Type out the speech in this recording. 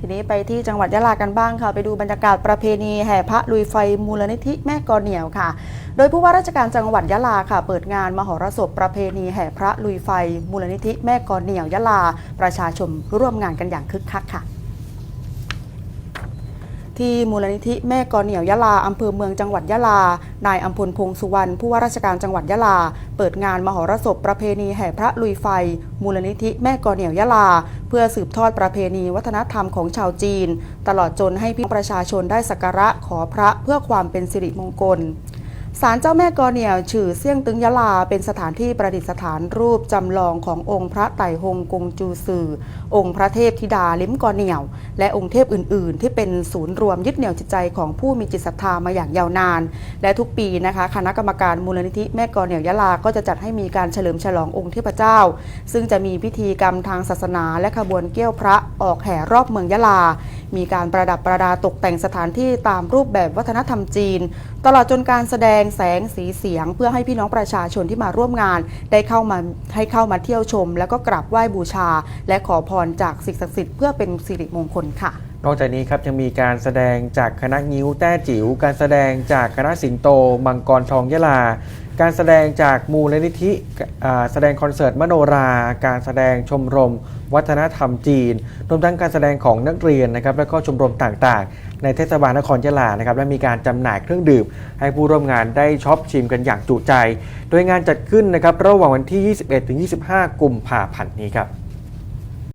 ทีนี้ไปที่จังหวัดยะลากันบ้างค่ะ ไปดูบรรยากาศประเพณีแห่พระลุยไฟมูลนิธิแม่กอเหนียวค่ะ โดยผู้ว่าราชการจังหวัดยะลาค่ะ เปิดงานมหรสพประเพณีแห่พระลุยไฟ มูลนิธิแม่กอเหนียวยะลา ประชาชนร่วมงานกันอย่างคึกคักค่ะ ที่มูลนิธิแม่กอเหนียวยะลาอำเภอเมืองจังหวัดยะลา นายอัมพลพงษ์สุวรรณผู้ว่าราชการจังหวัดยะลา เปิดงานมหรสพประเพณีแห่พระลุยไฟ มูลนิธิแม่กอเหนียวยะลา เพื่อสืบทอดประเพณีวัฒนธรรมของชาวจีน ตลอดจนให้พี่ประชาชนได้สักการะขอพระเพื่อความเป็นสิริมงคล ศาลเจ้าแม่กอเหนียวฉือเซี่ยงตึงยะลา เป็นสถานที่ประดิษฐานรูปจำลองขององค์พระไต่ฮงกงจูซือ องค์พระเทพธิดาลิ้มกอเหนียว และองค์เทพอื่น ๆ ที่เป็นศูนย์รวมยึดเหนี่ยวจิตใจของผู้มีจิตศรัทธามาอย่างยาวนาน และทุกปีนะคะ คณะกรรมการมูลนิธิแม่กอเหนียวยะลา ก็จะจัดให้มีการเฉลิมฉลององค์เทพเจ้า ซึ่งจะมีพิธีกรรมทางศาสนา และขบวนเกี้ยวพระออกแห่รอบเมืองยะลา มีการประดับประดาตกแต่งสถานที่ตามรูปแบบวัฒนธรรมจีน ตลอดจนการแสดงแสงสีเสียง เพื่อให้พี่น้องประชาชนที่มาร่วมงาน ได้เข้ามาให้เข้ามาเที่ยวชม แล้วก็กราบไหว้บูชา และขอพรจากสิ่งศักดิ์สิทธิ์เพื่อเป็นสิริมงคลค่ะ นอกจากนี้ครับยังมีการแสดงจากคณะงิ้วแต้จิ๋ว การแสดงจากคณะสิงโต มังกรทองยะลา การแสดงจากมูลนิธิแสดงคอนเสิร์ตมโนรา การแสดงชมรม วัฒนธรรมจีน รวมทั้งการแสดงของนักเรียนนะครับ และก็ชมรมต่างๆ ในเทศบาลนครยะลานะครับ และมีการจำหน่ายเครื่องดื่ม ให้ผู้ร่วมงานได้ช็อปชิมกันอย่างจุใจ โดยงานจัดขึ้นนะครับระหว่างวันที่ 21-25 กุมภาพันธ์นี้ครับ